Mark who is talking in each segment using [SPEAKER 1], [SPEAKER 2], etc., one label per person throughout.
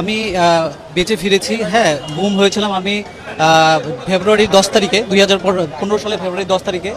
[SPEAKER 1] আমি বেঁচে ফিরেছি। হ্যাঁ গুম হয়েছিলাম আমি ফেব্রুয়ারি দশ তারিখে, দুই হাজার পনেরো সালে ফেব্রুয়ারি দশ তারিখে।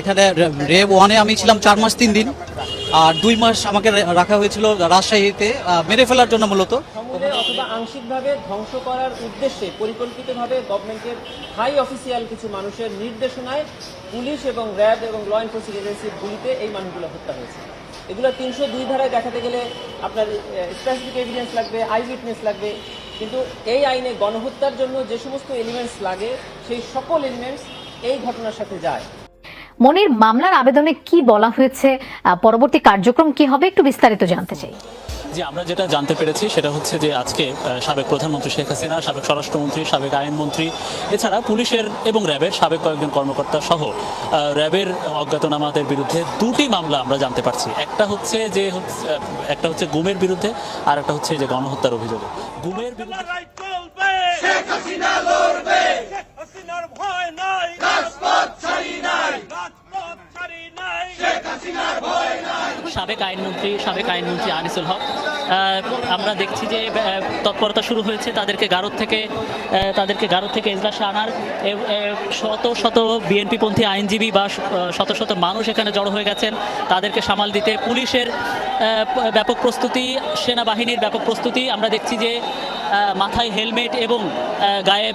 [SPEAKER 1] এখানে রেব ওয়ানে আমি ছিলাম চার মাস, তিন দিন। আর দুই মাস আমাকে রাখা হয়েছিল রাজশাহীতে মেরে ফেলার জন্য মূলত।
[SPEAKER 2] অথবা আংশিকভাবে ধ্বংস করার উদ্দেশ্যে, পরিকল্পিতভাবে গভর্নমেন্টের হাই অফিসিয়াল কিছু মানুষের নির্দেশনায় পুলিশ এবং র্যাব এবং ল এনফোর্সিং এজেন্সির গুলিতে এই মানুষগুলো হত্যা হয়েছে। এগুলো তিনশো দুই ধারায় দেখাতে গেলে আপনার স্পেসিফিক এভিডেন্স লাগবে আই উইটনেস লাগবে। কিন্তু এই আইনে গণহত্যার জন্য যে সমস্ত এলিমেন্টস লাগে, সেই সকল এলিমেন্টস এই ঘটনার সাথে যায়।
[SPEAKER 3] মনির মামলার আবেদনে কি বলা হয়েছে? পরবর্তী কার্যক্রম কি হবে? একটু বিস্তারিত জানতে চাই।
[SPEAKER 4] যে আমরা যেটা জানতে পেরেছি সেটা হচ্ছে যে আজকে সাবেক প্রধানমন্ত্রী শেখ হাসিনা সাবেক স্বরাষ্ট্রমন্ত্রী সাবেক আইনমন্ত্রী এছাড়া পুলিশের এবং র্যাবের সাবেক কয়েকজন কর্মকর্তা সহ র্যাবের অজ্ঞাতনামাদের বিরুদ্ধে দুটি মামলা আমরা জানতে পারছি। একটা হচ্ছে যে হচ্ছে- একটা হচ্ছে গুমের বিরুদ্ধে আর একটা হচ্ছে যে গণহত্যার অভিযোগে। গুমের বিরুদ্ধে সাবেক আইনমন্ত্রী সাবেক আইনমন্ত্রী আনিসুল হক। আমরা দেখছি যে তৎপরতা শুরু হয়েছে তাদেরকে গারদ থেকে তাদেরকে গারদ থেকে এজলাসে আনার। শত শত বিএনপি পন্থী আইনজীবী বা শত শত মানুষ এখানে জড়ো হয়ে গেছেন। তাদেরকে সামাল দিতে পুলিশের ব্যাপক প্রস্তুতি, সেনাবাহিনীর ব্যাপক প্রস্তুতি। আমরা দেখছি যে মাথায় হেলমেট এবং গায়ে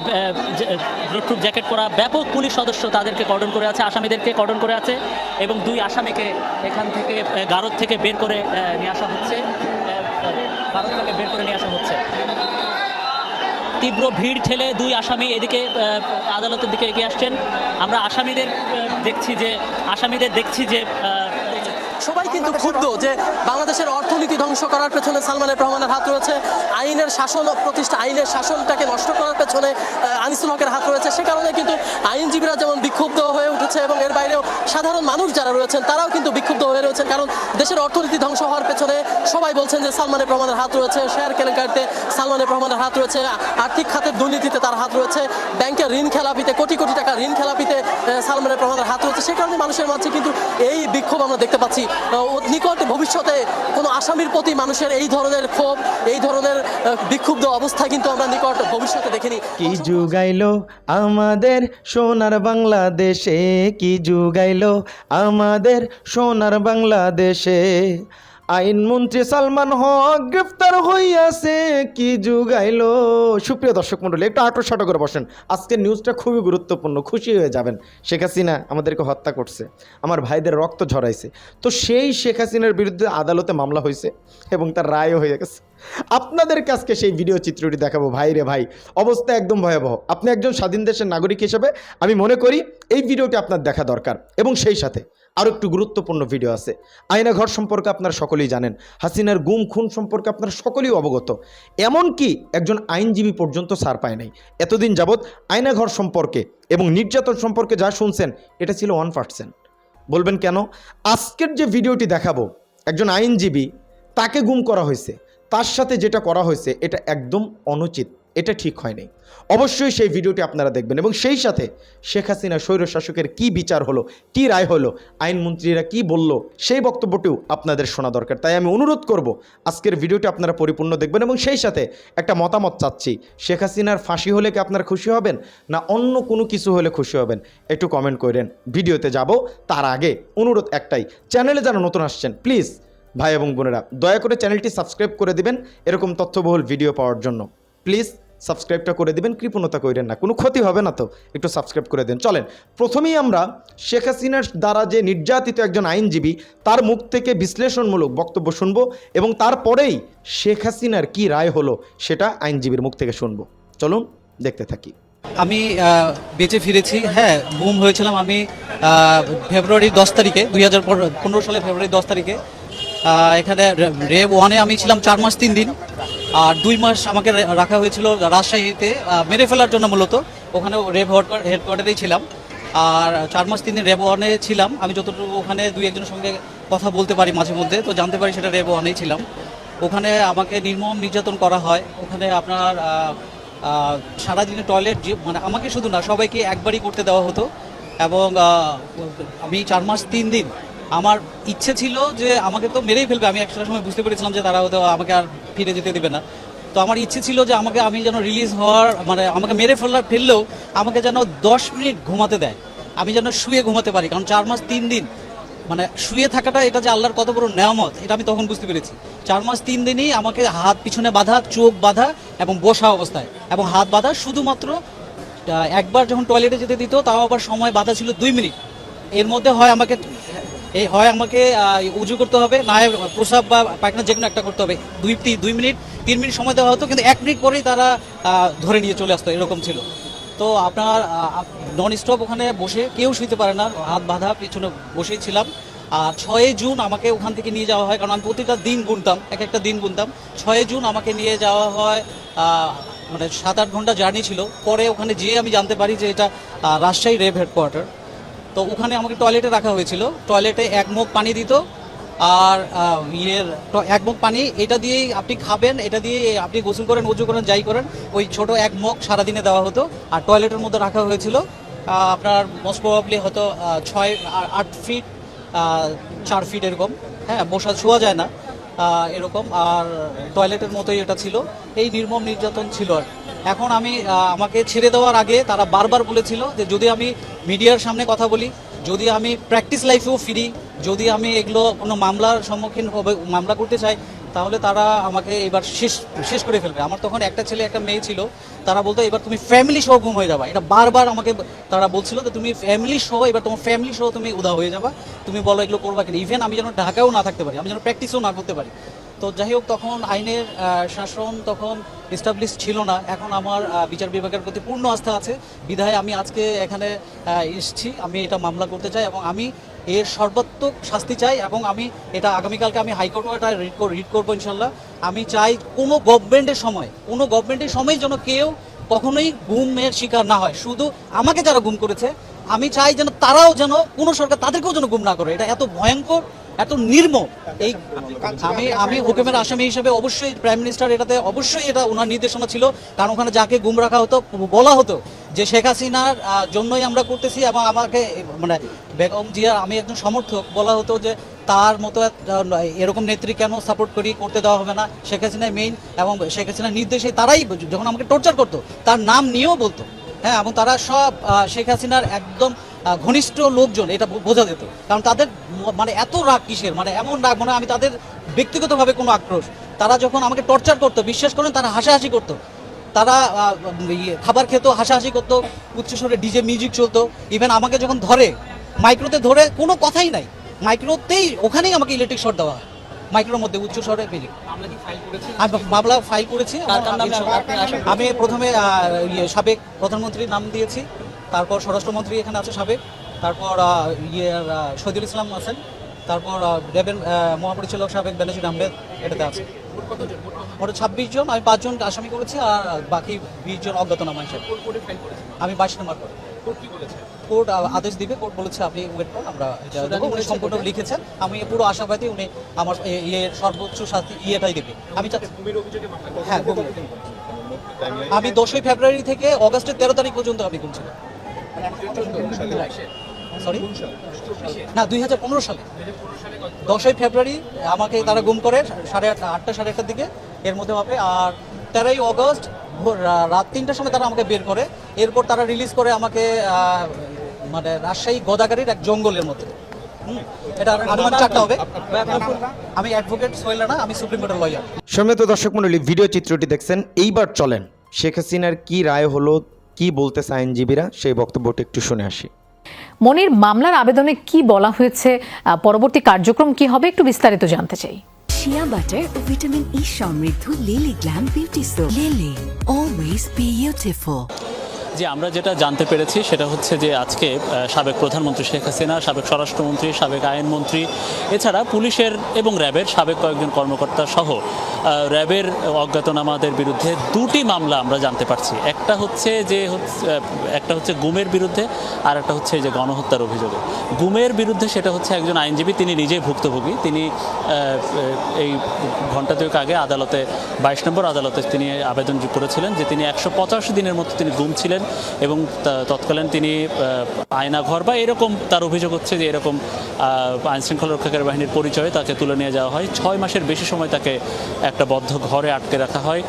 [SPEAKER 4] ব্লুটুথ জ্যাকেট পরা ব্যাপক পুলিশ সদস্য তাদেরকে কর্ডন করে আছে, আসামিদেরকে কর্ডন করে আছে এবং দুই আসামিকে এখান থেকে গারদ থেকে বের করে নিয়ে আসা হচ্ছে। গারদ থেকে বের করে নিয়ে আসা হচ্ছে। তীব্র ভিড় ঠেলে দুই আসামি এদিকে আদালতের দিকে এগিয়ে আসছেন। আমরা আসামিদের দেখছি যে, আসামিদের দেখছি যে
[SPEAKER 5] সবাই কিন্তু ক্ষুব্ধ যে বাংলাদেশের অর্থনীতি ধ্বংস করার পেছনে সালমান এফ রহমানের হাত রয়েছে। আইনের শাসন প্রতিষ্ঠা আইনের শাসনটাকে নষ্ট করার পেছনে আনিসুল হকের হাত রয়েছে। সে কারণে কিন্তু আইনজীবীরা যেমন বিক্ষুব্ধ হয়ে উঠেছে এবং এর বাইরেও সাধারণ মানুষ যারা রয়েছেন তারাও কিন্তু বিক্ষুব্ধ হয়ে রয়েছেন। কারণ দেশের অর্থনীতি ধ্বংস হওয়ার পেছনে সবাই বলছেন যে সালমান এফ রহমানের হাত রয়েছে শেয়ার কেলেঙ্কারিতে সালমান এফ রহমানের হাত রয়েছে আর্থিক খাতের দুর্নীতিতে তার হাত রয়েছে ব্যাংকের ঋণ খেলাপিতে কোটি কোটি টাকা ঋণ খেলাপিতে সালমানের রহমানের হাত রয়েছে। সে কারণে মানুষের মাঝে কিন্তু এই বিক্ষোভ আমরা দেখতে পাচ্ছি। নিকট ভবিষ্যতে কোনো আসামির প্রতি মানুষের এই ধরনের ক্ষোভ, এই ধরনের বিক্ষুব্ধ অবস্থা কিন্তু আমরা নিকট ভবিষ্যতে দেখিনি।
[SPEAKER 6] কি যুগাইলো আমাদের সোনার বাংলাদেশে? কি যুগাইলো আমাদের সোনার বাংলাদেশে? আইনমন্ত্রী সালমান হক গ্রেফতার হইয়াছে, কি যুগাইলো? সুপ্রিয় দর্শক মণ্ডলী, একটু আটো সাটো করে বসেন। আজকের নিউজটা খুবই গুরুত্বপূর্ণ, খুশি হয়ে যাবেন। শেখ হাসিনা আমাদেরকে হত্যা করছে, আমার ভাইদের রক্ত ঝরাইছে। তো সেই শেখ হাসিনার বিরুদ্ধে আদালতে মামলা হয়েছে এবং তার রায়ও হয়ে গেছে। আপনাদেরকে আজকে সেই ভিডিও চিত্রটি দেখাবো। ভাই রে ভাই, অবস্থা একদম ভয়াবহ। আপনি একজন স্বাধীন দেশের নাগরিক হিসেবে, আমি মনে করি এই ভিডিওটি আপনার দেখা দরকার এবং সেই সাথে আরও একটু গুরুত্বপূর্ণ ভিডিও আছে। আয়নাঘর সম্পর্কে আপনারা সকলেই জানেন, হাসিনার গুম খুন সম্পর্কে আপনারা সকলেই অবগত। এমনকি একজন আইনজীবী পর্যন্ত সার পায় নাই। এতদিন যাবৎ আয়নাঘর সম্পর্কে এবং নির্যাতন সম্পর্কে যা শুনছেন, এটা ছিল ওয়ান পার্সেন্ট বলবেন কেন? আজকের যে ভিডিওটি দেখাবো, একজন আইনজীবী, তাকে গুম করা হয়েছে। তার সাথে যেটা করা হয়েছে, এটা একদম অনুচিত। এটা ঠিক হয়নি। অবশ্যই সেই ভিডিওটি আপনারা দেখবেন এবং সেই সাথে শেখ হাসিনা স্বৈর শাসকের কী বিচার হলো, কী রায় হলো, আইনমন্ত্রীরা কি বলল, সেই বক্তব্যটিও আপনাদের শোনা দরকার। তাই আমি অনুরোধ করব, আজকের ভিডিওটি আপনারা পরিপূর্ণ দেখবেন এবং সেই সাথে একটা মতামত চাচ্ছি, শেখ হাসিনার ফাঁসি হলে কি আপনারা খুশি হবেন, না অন্য কোনো কিছু হলে খুশি হবেন, একটু কমেন্ট করেন। ভিডিওতে যাব, তার আগে অনুরোধ একটাই, চ্যানেলে যারা নতুন আসছেন প্লিজ ভাই এবং বোনেরা, দয়া করে চ্যানেলটি সাবস্ক্রাইব করে দিবেন, এরকম তথ্যবহুল ভিডিও পাওয়ার জন্য। প্লিজ সাবস্ক্রাইবটা করে দিবেন, কৃপণতা করেন না। কোনো ক্ষতি হবে না তো, একটু সাবস্ক্রাইব করে দেন। চলেন, প্রথমেই আমরা শেখ হাসিনার দ্বারা যে নির্যাতিত একজন আইনজীবী, তার মুখ থেকে বিশ্লেষণমূলক বক্তব্য শুনব এবং তারপরেই শেখ হাসিনার কি রায় হলো সেটা আইনজীবীর মুখ থেকে শুনব। চলুন, দেখতে থাকি।
[SPEAKER 1] আমি বেঁচে ফিরেছি। হ্যাঁ গুম হয়েছিলাম আমি ফেব্রুয়ারি দশ তারিখে, দুই হাজার পনেরো সালে ফেব্রুয়ারি দশ তারিখে। এখানে রেব ওয়ানে আমি ছিলাম চার মাস, তিন দিন। আর দুই মাস আমাকে রাখা হয়েছিল রাজশাহীতে মেরে ফেলার জন্য মূলত। ওখানে রেব হেডকোয়ার্টারেই ছিলাম। আর চার মাস তিন দিন রেব ওয়ানে ছিলাম। আমি যতটুকু ওখানে দুই একজনের সঙ্গে কথা বলতে পারি মাঝে মধ্যে, তো জানতে পারি সেটা রেব ওয়ানেই ছিলাম। ওখানে আমাকে নির্মম নির্যাতন করা হয়। ওখানে আপনার সারাদিনে টয়লেট মানে আমাকে শুধু না, সবাইকে একবারই করতে দেওয়া হতো। এবং আমি চার মাস তিন দিন আমার ইচ্ছে ছিল যে আমাকে তো মেরেই ফেলবে। আমি একটা সময় বুঝতে পেরেছিলাম যে তারা হয়তো আমাকে আর ফিরে যেতে দেবে না। তো আমার ইচ্ছে ছিল যে আমাকে, আমি যেন রিলিজ হওয়ার মানে আমাকে মেরে ফেলার, ফেললেও আমাকে যেন দশ মিনিট ঘুমাতে দেয়। আমি যেন শুয়ে ঘুমাতে পারি। কারণ চার মাস তিন দিন মানে শুয়ে থাকাটা এটা যে আল্লাহর কত বড় নেয়ামত, এটা আমি তখন বুঝতে পেরেছি। চার মাস তিন দিনই আমাকে হাত পিছনে বাঁধা, চোখ বাঁধা এবং বসা অবস্থায়। এবং হাত বাঁধা শুধুমাত্র একবার যখন টয়লেটে যেতে দিত, তাও আবার সময় বাঁধা ছিল দুই মিনিট। এর মধ্যে হয় আমাকে এই হয় আমাকে উজু করতে হবে, না হয় প্রসাব বা পায়খানা যে কোনো একটা করতে হবে। দুই দুই মিনিট, তিন মিনিট সময় দেওয়া হতো, কিন্তু এক মিনিট পরেই তারা ধরে নিয়ে চলে আসতো, এরকম ছিল। তো আপনার নন স্টপ ওখানে বসে, কেউ শুইতে পারে না, হাত বাঁধা, পিছনে বসেই ছিলাম। আর ছয় জুন আমাকে ওখান থেকে নিয়ে যাওয়া হয়, কারণ আমি প্রতিটা দিন গুনতাম, এক একটা দিন গুনতাম। ছয় জুন আমাকে নিয়ে যাওয়া হয় মানে সাত আট ঘণ্টা জার্নি ছিল। পরে ওখানে যেয়ে আমি জানতে পারি যে এটা রাজশাহী রেভ হেডকোয়ার্টার। তো ওখানে আমাকে টয়লেটে রাখা হয়েছিল। টয়লেটে এক মুখ পানি দিত আর ইয়ের এক মুখ পানি, এটা দিয়েই আপনি খাবেন, এটা দিয়ে আপনি গোসল করেন, উজু করেন, যাই করেন, ওই ছোট এক মুখ সারাদিনে দেওয়া হতো। আর টয়লেটের মধ্যে রাখা হয়েছিল আপনার মোস্ট প্রবাবলি হয়তো ছয় আট ফিট চার ফিট এরকম। হ্যাঁ বসা, শোয়া যায় না। এরকম, আর টয়লেটের মতোই এটা ছিল। এই নির্মম নির্যাতন ছিল আর এখন আমি আমাকে ছেড়ে দেওয়ার আগে তারা বারবার বলেছিল যে যদি আমি মিডিয়ার সামনে কথা বলি, যদি আমি প্র্যাকটিস লাইফেও ফিরি, যদি আমি এগুলো কোনো মামলার সম্মুখীন হবে, মামলা করতে চাই তাহলে তারা আমাকে এবার শেষ শেষ করে ফেলবে। আমার তখন একটা ছেলে, একটা মেয়ে ছিল। তারা বলতো, এবার তুমি ফ্যামিলি সহ গুম হয়ে যাবা। এটা বারবার আমাকে তারা বলছিল যে, তুমি ফ্যামিলি সহ, এবার তোমার ফ্যামিলি সহ তুমি উদা হয়ে যাবা। তুমি বলো এগুলো করবা কিনা। ইভেন আমি যেন ঢাকাও না থাকতে পারি, আমি যেন প্র্যাকটিসও না করতে পারি। তো যাই হোক, তখন আইনের শাসন তখন এস্টাবলিশ ছিল না। এখন আমার বিচার বিভাগের প্রতি পূর্ণ আস্থা আছে। বিধায় আমি আজকে এখানে এসেছি। আমি এটা মামলা করতে চাই এবং আমি এর সর্বাত্মক শাস্তি চাই এবং আমি এটা আগামীকালকে আমি হাইকোর্টও এটা রিড রিড করব ইনশাল্লাহ আমি চাই কোনো গভর্নমেন্টের সময়, কোনো গভর্নমেন্টের সময় যেন কেউ কখনোই গুমের শিকার না হয়। শুধু আমাকে যারা গুম করেছে, আমি চাই যেন তারাও যেন কোনো সরকার তাদেরকেও যেন গুম না করে। এটা এত ভয়ঙ্কর, এত নির্মম। এই আমি আমি হুকুমের আসামি হিসেবে অবশ্যই প্রাইম মিনিস্টার এটাতে অবশ্যই এটা ওনার নির্দেশনা ছিল। কারণ ওখানে যাকে গুম রাখা হতো, বলা হতো যে শেখ হাসিনার জন্যই আমরা করতেছি এবং আমাকে মানে বেগম জিয়ার আমি একজন সমর্থক, বলা হতো যে তার মতো এরকম নেত্রী কেন সাপোর্ট করি, করতে দেওয়া হবে না? শেখ হাসিনা মেইন এবং শেখ হাসিনার নির্দেশে তারাই যখন আমাকে টর্চার করতো, তার নাম নিয়েও বলতো। হ্যাঁ এবং তারা সব শেখ হাসিনার একদম ঘনিষ্ঠ লোকজন, এটা বোঝা যেত। কারণ তাদের মানে এত রাগ কিসের? মানে এমন রাগ মানে আমি তাদের ব্যক্তিগতভাবে কোনো আক্রোশ। তারা যখন আমাকে টর্চার করতো, বিশ্বাস করেন, তারা হাসাহাসি করতো। তারা ইয়ে, খাবার খেত হাসাহাসি করতো উচ্চস্বরে ডিজে মিউজিক চলতো। ইভেন আমাকে যখন ধরে মাইক্রোতে ধরে কোনো কথাই নাই। মাইক্রোতেই ওখানেই আমাকে ইলেকট্রিক শট দেওয়া হয়। মাইক্রোর মধ্যে উচ্চস্বরে মিউজিক আমি মামলা ফাইল করেছি? আমি প্রথমে ইয়ে, সাবেক প্রধানমন্ত্রীর নাম দিয়েছি। তারপর স্বরাষ্ট্রমন্ত্রী এখানে আছে সাবেক। তারপর ইয়ে শহীদুল ইসলাম আছেন। তারপর রেবেন মহাপরিচালক সাবেক বেনজির আহমেদ এটাতে আছে। মোট ছাব্বিশ জন আমি পাঁচজন আসামি করেছি আর বাকি বিশ জন অজ্ঞাতনামা হিসেবে। আমি বাইশ নম্বর করে কোর্ট আদেশ দিবে কোর্ট বলেছে আপনি ওয়েট করুন আমরা উনি সম্পূর্ণ লিখেছেন। আমি পুরো আশাবাদী উনি আমার ইয়ে সর্বোচ্চ শাস্তি ইয়েটাই দেবে। আমি হ্যাঁ আমি দশই ফেব্রুয়ারি থেকে অগস্টের তেরো তারিখ পর্যন্ত আমি গুনছি সরি না দুই হাজার পনেরো সালে। দশই ফেব্রুয়ারি আমাকে তারা গুম করে সাড়ে আটটা আটটা সাড়ে আটটার দিকে এর মধ্যে হবে। আর তেরোই অগস্ট রাত তিনটার সময় তারা আমাকে বের করে। এরপর তারা রিলিজ করে আমাকে মানে রাজশাহী গোদাগাড়ির এক জঙ্গলের মধ্যে। আমি অ্যাডভোকেট আমি সুপ্রিম কোর্টের লয়ার
[SPEAKER 6] সম্মানিত দর্শক মণ্ডলী ভিডিও চিত্রটি দেখছেন। এইবার চলেন শেখ হাসিনার কি রায় হলো কি বলতেছে আইনজীবীরা সেই বক্তব্যটি একটু শুনে আসি।
[SPEAKER 3] মনির, মামলার আবেদনে কি বলা হয়েছে? পরবর্তী কার্যক্রম কি হবে? একটু বিস্তারিত জানতে চাই।
[SPEAKER 7] শিয়া বাটার ও ভিটামিন ই সমৃদ্ধ Lily glam beauty soap Lily always beautiful
[SPEAKER 4] যে আমরা যেটা জানতে পেরেছি সেটা হচ্ছে যে আজকে সাবেক প্রধানমন্ত্রী শেখ হাসিনা, সাবেক স্বরাষ্ট্রমন্ত্রী, সাবেক আইনমন্ত্রী, এছাড়া পুলিশের এবং র্যাবের সাবেক কয়েকজন কর্মকর্তা সহ র্যাবের অজ্ঞাতনামাদের বিরুদ্ধে দুটি মামলা আমরা জানতে পারছি। একটা হচ্ছে যে একটা হচ্ছে গুমের বিরুদ্ধে আর একটা হচ্ছে যে গণহত্যার অভিযোগে। গুমের বিরুদ্ধে সেটা হচ্ছে একজন আইনজীবী, তিনি নিজেই ভুক্তভোগী। তিনি এই ঘণ্টা দুয়েক আগে আদালতে, বাইশ নম্বর আদালতে তিনি আবেদন করেছিলেন যে তিনি একশো পঁচাশি দিনের মতো তিনি গুম ছিলেন। এবং তৎকালীন তিনি আয়নাঘর বা এরকম তার অভিযোগ হচ্ছে যে এরকম আইন শৃঙ্খলা রক্ষাকারী বাহিনীর পরিচয়ে তাকে তুলে নিয়ে যাওয়া হয়। ছয় মাসের বেশি সময় তাকে একটা বদ্ধ ঘরে আটকে রাখা হয়।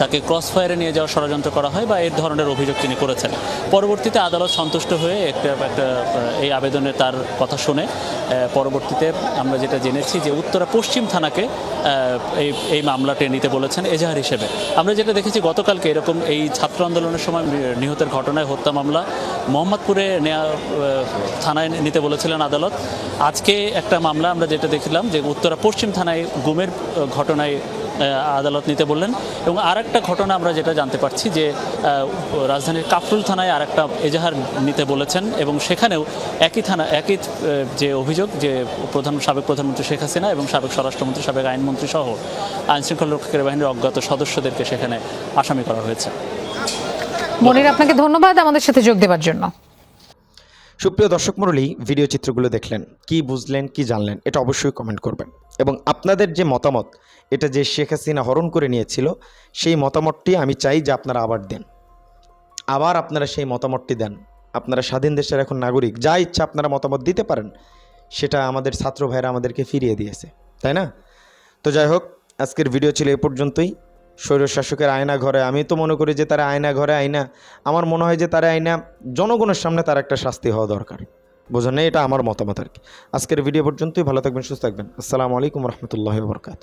[SPEAKER 4] তাকে ক্রস ফায়ারে নিয়ে যাওয়ার ষড়যন্ত্র করা হয় বা এর ধরনের অভিযোগ তিনি করেছেন। পরবর্তীতে আদালত সন্তুষ্ট হয়ে একটা একটা এই আবেদনে তার কথা শুনে পরবর্তীতে আমরা যেটা জেনেছি যে উত্তরা পশ্চিম থানাকে এই এই মামলাটি নিতে বলেছেন এজাহার হিসেবে। আমরা যেটা দেখেছি গতকালকে এরকম এই ছাত্র আন্দোলনের সময় নিহতের ঘটনায় হত্যা মামলা মোহাম্মদপুরে নেওয়া থানায় নিতে বলেছিলেন আদালত। আজকে একটা মামলা আমরা যেটা দেখলাম যে উত্তরা পশ্চিম থানায় গুমের ঘটনায় আদালত নিতে বললেন। এবং আর একটা ঘটনা আমরা যেটা জানতে পারছি যে রাজধানীর কাফরুল থানায় আর একটা এজাহার নিতে বলেছেন এবং সেখানেও একই থানা একই যে অভিযোগ যে প্রধান সাবেক প্রধানমন্ত্রী শেখ হাসিনা এবং সাবেক স্বরাষ্ট্রমন্ত্রী সাবেক আইনমন্ত্রী সহ আইন শৃঙ্খলা রক্ষাকারী বাহিনীর অজ্ঞাত সদস্যদেরকে সেখানে আসামি করা হয়েছে।
[SPEAKER 3] মনির আপনাকে ধন্যবাদ আমাদের সাথে যোগ দেওয়ার জন্য।
[SPEAKER 6] সুপ্রিয় দর্শক মণ্ডলী ভিডিও চিত্রগুলো দেখলেন কি বুঝলেন কি জানলেন এটা অবশ্যই কমেন্ট করবেন। এবং আপনাদের যে মতামত এটা যে শেখ হাসিনা হরণ করে নিয়েছিল, সেই মতামতটি আমি চাই যে আপনারা আবার দেন। আবার আপনারা সেই মতামতটি দেন। আপনারা স্বাধীন দেশের এখন নাগরিক, যা ইচ্ছা আপনারা মতামত দিতে পারেন, সেটা আমাদের ছাত্র ভাইরা আমাদেরকে ফিরিয়ে দিয়েছে, তাই না? তো যাই হোক, আজকের ভিডিও ছিল এ পর্যন্তই। স্বৈর শাসকের আয়না ঘরে, আমি তো মনে করি যে তারা আয়না ঘরে আয়না, আমার মনে হয় যে তারা আয়না জনগণের সামনে তার একটা শাস্তি হওয়া দরকার। বোঝেন এটা আমার মতামত আর কি। আজকের ভিডিও পর্যন্তই, ভালো থাকবেন, সুস্থ থাকবেন। আসসালামু আলাইকুম রহমতুল্লাহ বরকাত